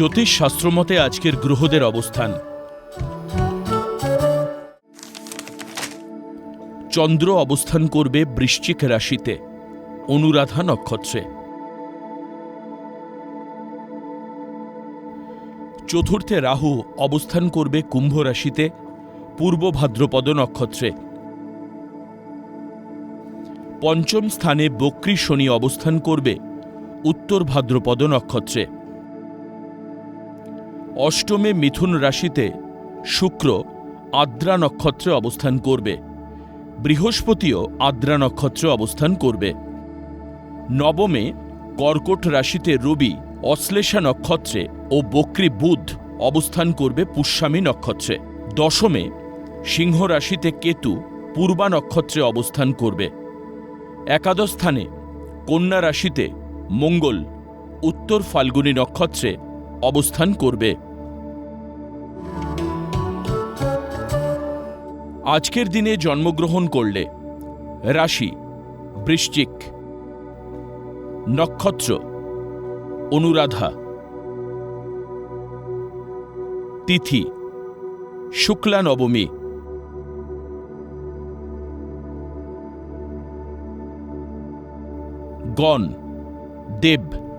জ্যোতিষ শাস্ত্রমতে আজকের গ্রহদের অবস্থান। চন্দ্র অবস্থান করবে বৃশ্চিক রাশিতে, অনুরাধা নক্ষত্রে। চতুর্থে রাহু অবস্থান করবে কুম্ভ রাশিতে, পূর্ব ভাদ্রপদ নক্ষত্রে। পঞ্চম স্থানে বক্রী শনি অবস্থান করবে, উত্তর ভাদ্রপদ নক্ষত্রে। অষ্টমে মিথুন রাশিতে শুক্র আদ্রা নক্ষত্রে অবস্থান করবে। বৃহস্পতিও আদ্রা নক্ষত্রে অবস্থান করবে। নবমে কর্কট রাশিতে রবি, অশ্লেষা নক্ষত্রে ও বক্রী বুধ অবস্থান করবে পুষ্যামী নক্ষত্রে। দশমে সিংহ রাশিতে কেতু পূর্বা নক্ষত্রে অবস্থান করবে। একাদশ স্থানে কন্যা রাশিতে মঙ্গল, উত্তর ফাল্গুনী নক্ষত্রে অবস্থান করবে। আজকের দিনে জন্মগ্রহণ করলে রাশি, বৃশ্চিক, নক্ষত্র, অনুরাধা, তিথি, শুক্লা নবমী। গণ, দেব